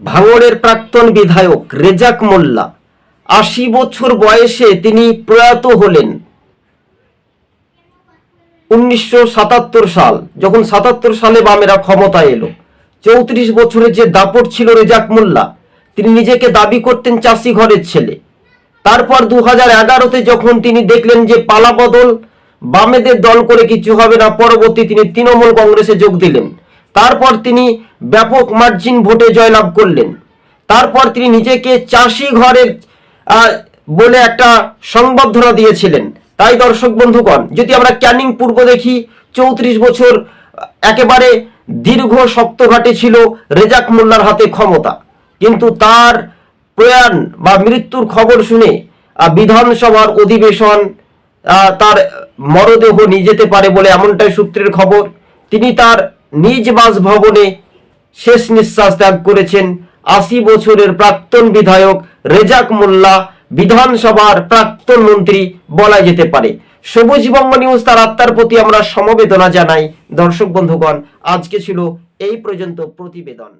ভাঙড়ের প্রাক্তন বিধায়ক রেজাক মোল্লা। আশি বছর বয়সে তিনি প্রয়াত হলেন। উনিশশো সাতাত্তর সাল, যখন সাতাত্তর সালে বামেরা ক্ষমতা এলো। চৌত্রিশ বছরের যে দাপট ছিল রেজাক মোল্লা, তিনি নিজেকে দাবি করতেন চাষি ঘরের ছেলে। তারপর দু হাজার এগারোতে যখন তিনি দেখলেন যে পালাবদল বামেদের দল করে কিছু হবে না, পরবর্তী তিনি তৃণমূল কংগ্রেসে যোগ দিলেন। তারপর তিনি ব্যাপক মার্জিন ভোটে জয়লাভ করলেন। তারপর তিনি নিজেকে চাষি ঘরের বলে একটা সংবর্ধনা দিয়েছিলেন। তাই দর্শক বন্ধুগণ, যদি আমরা ক্যানিং পূর্ব দেখি, চৌত্রিশ বছর একেবারে দীর্ঘ সপ্তঘাটে ছিল রেজাক মোল্লার হাতে ক্ষমতা। কিন্তু তার প্রয়াণ বা মৃত্যুর খবর শুনে বিধানসভার অধিবেশন তার মরদেহ নিয়ে যেতে পারে বলে এমনটাই সূত্রের খবর। তিনি তার নিজ বাসভবনে শেষ নিঃশ্বাস ত্যাগ করেছেন আশি বছরের প্রাক্তন বিধায়ক রেজাক মোল্লা। বিধানসভার প্রাক্তন মন্ত্রী বলা যেতে পারে। সবুজ বঙ্গ নিউজ তার আত্মার প্রতি আমরা সমবেদনা জানাই। দর্শক বন্ধুগণ, আজকে ছিল এই পর্যন্ত প্রতিবেদন।